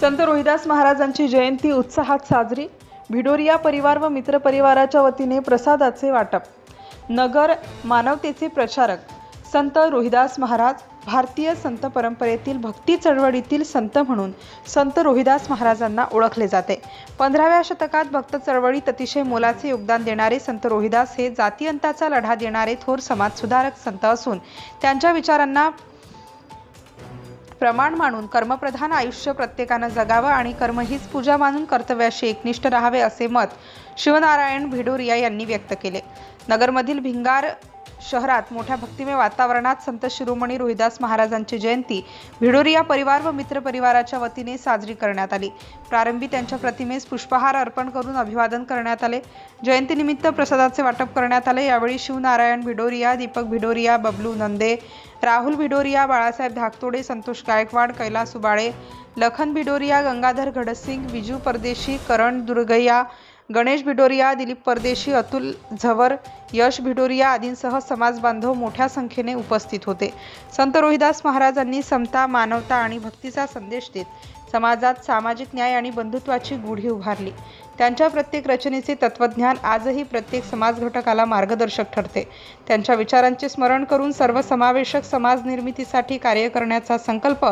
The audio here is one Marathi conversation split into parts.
संत रोहिदास महाराजांची जयंती उत्साहात साजरी. भिडोरिया परिवार व मित्रपरिवाराच्या वतीने प्रसादाचे वाटप. नगर मानवतेचे प्रचारक. संत रोहिदास महाराज भारतीय संत परंपरेतील भक्ती चळवळीतील संत म्हणून संत रोहिदास महाराजांना ओळखले जाते. पंधराव्या शतकात भक्त चळवळीत अतिशय मोलाचे योगदान देणारे संत रोहिदास हे जातीअंताचा लढा देणारे थोर समाजसुधारक संत असून त्यांच्या विचारांना प्रमाण मानून कर्मप्रधान आयुष्य प्रत्येकानं जगावं आणि कर्म हीच पूजा मानून कर्तव्याशी एकनिष्ठ राहावे असे मत शिवनारायण भिडोरिया यांनी व्यक्त केले. नगरमधील भिंगार शहरात मोठ्या भक्तिमय वातावरणात संत शिरोमणी रोहिदास महाराजांची जयंती भिडोरिया परिवार व मित्र परिवाराच्या वतीने साजरी करण्यात आली. प्रारंभी त्यांच्या प्रतिमेस पुष्पहार अर्पण करून अभिवादन करण्यात आले. जयंतीनिमित्त प्रसादाचे वाटप करण्यात आले. यावेळी शिवनारायण भिडोरिया दीपक भिडोरिया बबलू नंदे राहुल भिडोरिया बाळासाहेब धाकतोडे संतोष गायकवाड कैलास उबाळे लखन भिडोरिया गंगाधर घडसिंग विजू परदेशी करण दुर्गैया गणेश भिडोरिया दिलीप परदेशी अतुल झवर यश भिडोरिया आदींसह समाजबांधव मोठ्या संख्येने उपस्थित होते. संत रोहिदास महाराजांनी समता मानवता आणि भक्तीचा संदेश देत समाजात सामाजिक न्याय आणि बंधुत्वाची गुढी उभारली. त्यांच्या प्रत्येक रचनेचे तत्वज्ञान आजही प्रत्येक समाज घटकाला मार्गदर्शक ठरते. त्यांच्या विचारांचे स्मरण करून सर्वसमावेशक समाज निर्मितीसाठी कार्य करण्याचा संकल्प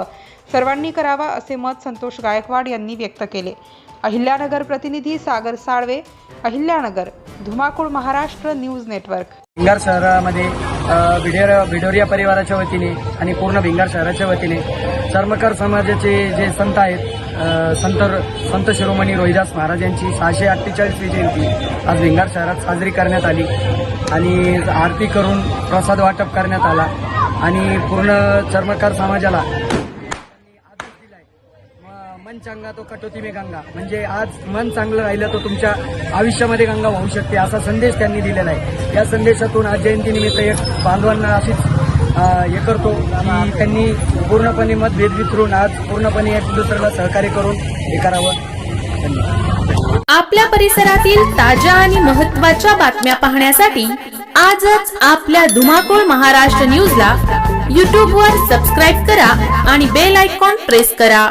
सर्वांनी करावा असे मत संतोष गायकवाड यांनी व्यक्त केले. अहिल्यानगर प्रतिनिधी सागर साळवे अहिल्यानगर धुमाकूळ महाराष्ट्र न्यूज नेटवर्क. भिंगार शहरामध्ये भिडेर भिडोरिया परिवाराच्या वतीने आणि पूर्ण भिंगार शहराच्या वतीने चर्मकार समाजाचे जे संत आहेत संत संत शिरोमणी रोहिदास महाराज यांची सहाशे अठ्ठेचाळीसवी जयंती. आज भिंगार शहरात साजरी करण्यात आली आणि आरती करून प्रसाद वाटप करण्यात आला आणि पूर्ण चर्मकार समाजाला मन चांगला तो कटोती मे गंगा. म्हणजे आज मन चांगलं राहिलं तर तुमच्या आयुष्यामध्ये गंगा वाहू शकते असा संदेश त्यांनी दिलेला आहे. या संदेशातून आज जयंतीनिमित्त एक बांधवांना अशीच हे करतो. त्यांनी पूर्णपणे मतभेद विसरून आज पूर्णपणे एक दुसऱ्याला सहकार्य करून हे करावं. आपल्या परिसरातील ताज्या आणि महत्त्वाच्या बातम्या पाहण्यासाठी आजच आपल्या धुमाकूळ महाराष्ट्र न्यूजला यूट्यूबवर सबस्क्राईब करा आणि बेल आयकॉन प्रेस करा.